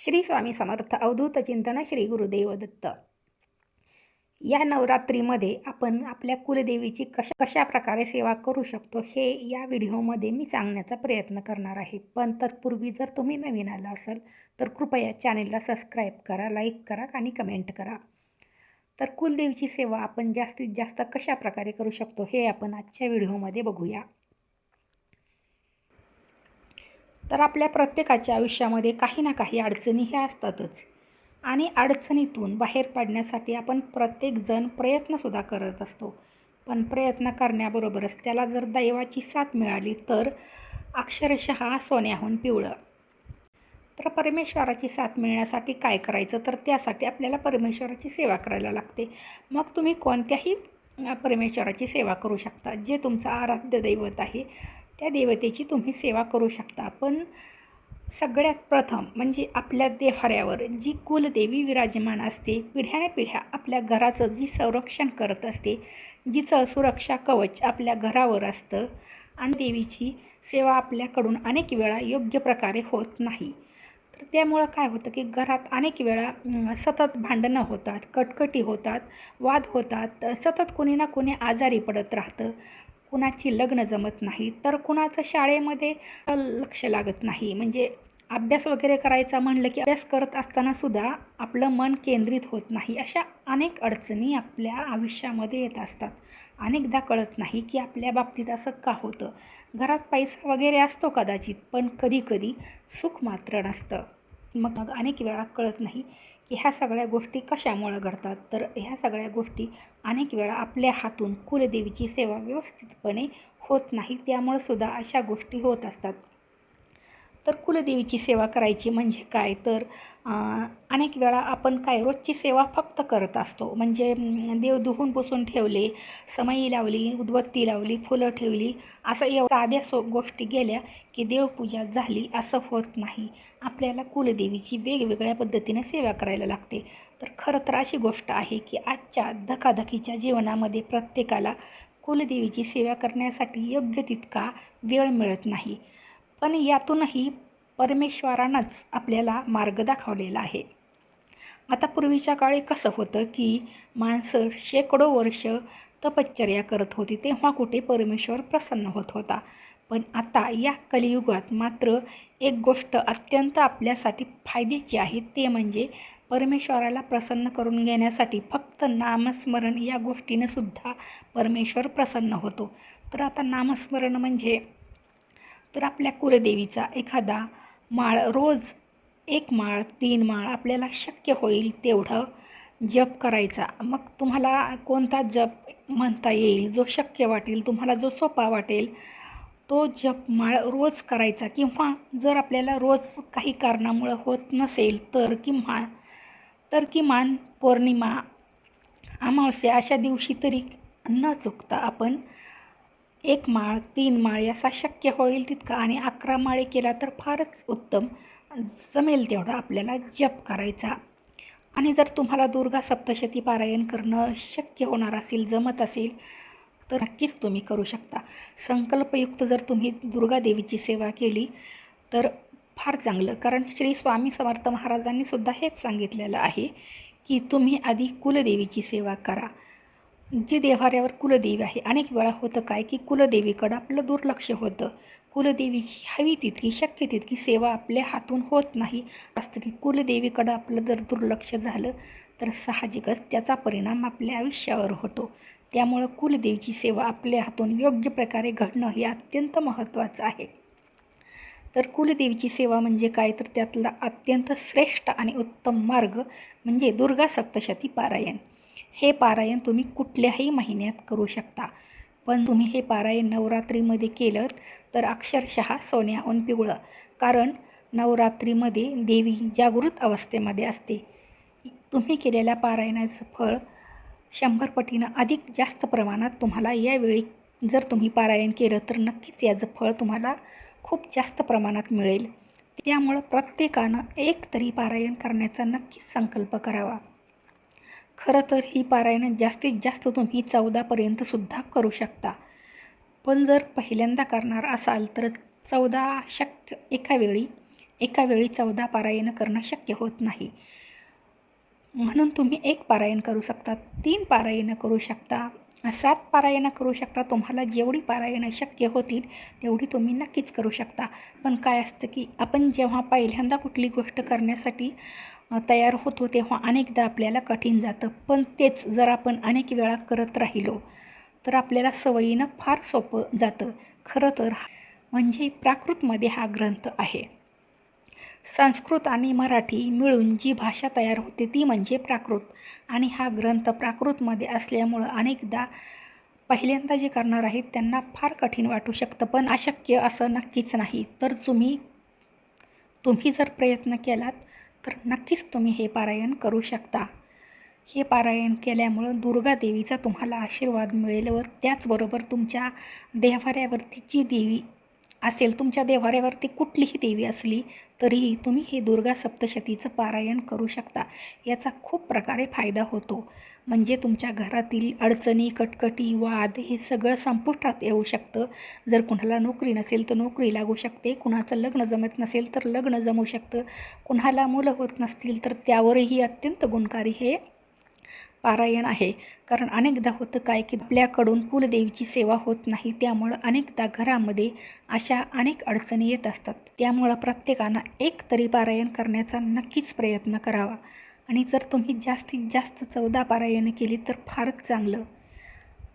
श्री स्वामी समर्थ अवधूत चिंतन श्री गुरुदेव दत्त. या नवरात्रीमध्ये आपण आपल्या कुलदेवीची कशा कशा प्रकारे सेवा करू शकतो हे या व्हिडिओमध्ये मी सांगण्याचा प्रयत्न करणार आहे. पण तत्पूर्वी जर तुम्ही नवीन आला असाल तर कृपया चॅनेलला सबस्क्राईब करा लाईक करा आणि कमेंट करा. तर कुलदेवीची सेवा आपण जास्तीत जास्त कशा प्रकारे करू शकतो हे आपण आजच्या व्हिडिओमध्ये बघूया. तर आपल्या प्रत्येकाच्या आयुष्यामध्ये काही ना काही अडचणी ह्या असतातच. आणि अडचणीतून बाहेर पडण्यासाठी आपण प्रत्येकजण प्रयत्नसुद्धा करत असतो. पण प्रयत्न करण्याबरोबरच त्याला जर दैवाची साथ मिळाली तर अक्षरशः सोन्याहून पिवळं. तर परमेश्वराची साथ मिळण्यासाठी काय करायचं? तर त्यासाठी आपल्याला परमेश्वराची सेवा करायला लागते. मग तुम्ही कोणत्याही परमेश्वराची सेवा करू शकता जे तुमचं आराध्य दैवत आहे. त्या देवतेची तुम्ही सेवा करू शकता. पण सगळ्यात प्रथम म्हणजे आपल्या देहऱ्यावर जी कुलदेवी विराजमान असते पिढ्यानपिढ्या आपल्या घराचं जी संरक्षण करत असते जिचं सुरक्षा कवच आपल्या घरावर असतं आणि देवीची सेवा आपल्याकडून अनेक वेळा योग्य प्रकारे होत नाही. तर त्यामुळं काय होतं की घरात अनेक वेळा सतत भांडणं होतात कटकटी होतात वाद होतात सतत कोणी ना कोणी आजारी पडत राहतं. कुणाची लग्न जमत नाही तर कुणाचं शाळेमध्ये लक्ष लागत नाही. म्हणजे अभ्यास वगैरे करायचा म्हणलं की अभ्यास करत असताना सुद्धा आपलं मन केंद्रित होत नाही. अशा अनेक अडचणी आपल्या आयुष्यामध्ये येत असतात. अनेकदा कळत नाही की आपल्या बाबतीत असं का होतं. घरात पैसा वगैरे असतो कदाचित पण कधीकधी सुख मात्र नसतं. मग मग अनेक वेळा कळत नाही की ह्या सगळ्या गोष्टी कशामुळं घडतात. तर ह्या सगळ्या गोष्टी अनेक वेळा आपल्या हातून कुलदेवीची सेवा व्यवस्थितपणे होत नाही त्यामुळं सुद्धा अशा गोष्टी होत असतात. तर कुलदेवीची सेवा करायची म्हणजे काय? तर अनेक वेळा आपण काय रोजची सेवा फक्त करत असतो. म्हणजे देव धुवून पुसून ठेवले समई लावली उदबत्ती लावली फुलं ठेवली असं एव साध्या सो गोष्टी गेल्या की देवपूजा झाली असं होत नाही. आपल्याला कुलदेवीची वेगवेगळ्या पद्धतीने सेवा करायला लागते. तर खरं तर अशी गोष्ट आहे की आजच्या धकाधकीच्या जीवनामध्ये प्रत्येकाला कुलदेवीची सेवा करण्यासाठी योग्य तितका वेळ मिळत नाही. पण यातूनही परमेश्वरानंच आपल्याला मार्ग दाखवलेला आहे. आता पूर्वीच्या काळी कसं होतं की माणसं शेकडो वर्ष तपश्चर्या करत होती तेव्हा कुठे परमेश्वर प्रसन्न होत होता. पण आता या कलियुगात मात्र एक गोष्ट अत्यंत आपल्यासाठी फायद्याची आहे ते म्हणजे परमेश्वराला प्रसन्न करून घेण्यासाठी फक्त नामस्मरण या गोष्टीनं सुद्धा परमेश्वर प्रसन्न होतो. तर आता नामस्मरण म्हणजे तर आपल्या कुलदेवीचा एखादा माळ रोज एक माळ तीन माळ आपल्याला शक्य होईल तेवढं जप करायचा. मग तुम्हाला कोणता जप म्हणता येईल जो शक्य वाटेल तुम्हाला जो सोपा वाटेल तो जप माळ रोज करायचा. किंवा जर आपल्याला रोज काही कारणामुळं होत नसेल तर किंवा तर किमान पौर्णिमा अमावस्या अशा दिवशी तरी न चुकता आपण एक माळ तीन माळ असा शक्य होईल तितका आणि अकरा माळे केला तर फारच उत्तम. जमेल तेवढा आपल्याला जप करायचा. आणि जर तुम्हाला दुर्गा सप्तशती पारायण करणं शक्य होणार असेल जमत असेल तर नक्कीच तुम्ही करू शकता. संकल्पयुक्त जर तुम्ही दुर्गादेवीची सेवा केली तर फार चांगलं. कारण श्री स्वामी समर्थ महाराजांनी सुद्धा हेच सांगितलेलं आहे की तुम्ही आधी कुलदेवीची सेवा करा. जे देवाऱ्यावर कुलदेवी आहे. अनेक वेळा होतं काय की कुलदेवीकडं आपलं दुर्लक्ष होतं. कुलदेवीची हवी तितकी शक्य तितकी सेवा आपल्या हातून होत नाही. असतं की कुलदेवीकडं आपलं जर दुर्लक्ष झालं तर साहजिकच त्याचा परिणाम आपल्या आयुष्यावर होतो. त्यामुळं कुलदेवीची सेवा आपल्या हातून योग्य प्रकारे घडणं हे अत्यंत महत्त्वाचं आहे. तर कुलदेवीची सेवा म्हणजे काय? तर त्यातला अत्यंत श्रेष्ठ आणि उत्तम मार्ग म्हणजे दुर्गा सप्तशती पारायण. हे पारायण तुम्ही कुठल्याही महिन्यात करू शकता. पण तुम्ही हे पारायण नवरात्रीमध्ये केलं तर अक्षरशः सोन्याहून पिवळं कारण नवरात्रीमध्ये देवी जागृत अवस्थेमध्ये असते. तुम्ही केलेल्या पारायणाचं फळ शंभर पटीनं अधिक जास्त प्रमाणात तुम्हाला यावेळी जर तुम्ही पारायण केलं तर नक्कीच याचं फळ तुम्हाला खूप जास्त प्रमाणात मिळेल. त्यामुळं प्रत्येकानं एक तरी पारायण करण्याचा नक्कीच संकल्प करावा. खरं तर ही पारायणं जास्तीत जास्त तुम्ही चौदापर्यंतसुद्धा करू शकता. पण जर पहिल्यांदा करणार असाल तर चौदा शक्य एका वेळी एका वेळी चौदा पारायणं करणं शक्य होत नाही. म्हणून तुम्ही एक पारायण करू शकता तीन पारायणं करू शकता सात पारायणं करू शकता. तुम्हाला जेवढी पारायणं शक्य होतील तेवढी तुम्ही नक्कीच करू शकता. पण काय असतं की आपण जेव्हा पहिल्यांदा कुठली गोष्ट करण्यासाठी तयार होतो तेव्हा अनेकदा आपल्याला कठीण जातं. पण तेच जर आपण अनेक वेळा करत राहिलो तर आपल्याला सवयीनं फार सोपं जातं. खरं तर म्हणजे प्राकृतमध्ये हा ग्रंथ आहे. संस्कृत आणि मराठी मिळून जी भाषा तयार होते ती म्हणजे प्राकृत. आणि हा ग्रंथ प्राकृतमध्ये असल्यामुळं अनेकदा पहिल्यांदा जे करणार आहेत त्यांना फार कठीण वाटू शकतं पण अशक्य असं नक्कीच नाही. तर तुम्ही तुम्ही जर प्रयत्न केलात तर नक्कीच तुम्ही हे पारायण करू शकता. हे पारायण केल्यामुळं दुर्गा देवीचा तुम्हाला आशीर्वाद मिळेल व त्याचबरोबर तुमच्या देवाऱ्यावरती जी देवी असेल तुमच्या देवाऱ्यावरती कुठलीही देवी असली तरीही तुम्ही हे दुर्गा सप्तशतीचं पारायण करू शकता. याचा खूप प्रकारे फायदा होतो. म्हणजे तुमच्या घरातील अडचणी कटकटी वाद हे सगळं संपुष्टात येऊ शकतं. जर कुणाला नोकरी नसेल तर नोकरी लागू शकते. कुणाचं लग्न जमत नसेल तर लग्न जमू शकतं. कुणाला मुलं होत नसतील तर त्यावरही अत्यंत गुणकारी हे पारायण आहे. कारण अनेकदा होतं काय की आपल्याकडून कुलदेवीची सेवा होत नाही. त्यामुळं अनेकदा घरामध्ये अशा अनेक अडचणी येत असतात. त्यामुळं प्रत्येकानं एक तरी पारायण करण्याचा नक्कीच प्रयत्न करावा. आणि जर तुम्ही जास्तीत जास्त चौदा पारायणं केली तर फारच चांगलं.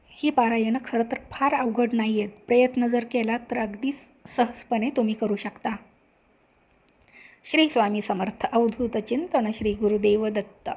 ही पारायणं खरं तर फार अवघड नाही आहेत प्रयत्न जर केला तर अगदी सहजपणे तुम्ही करू शकता. श्री स्वामी समर्थ. अवधूत चिंतन श्री गुरुदेव दत्त.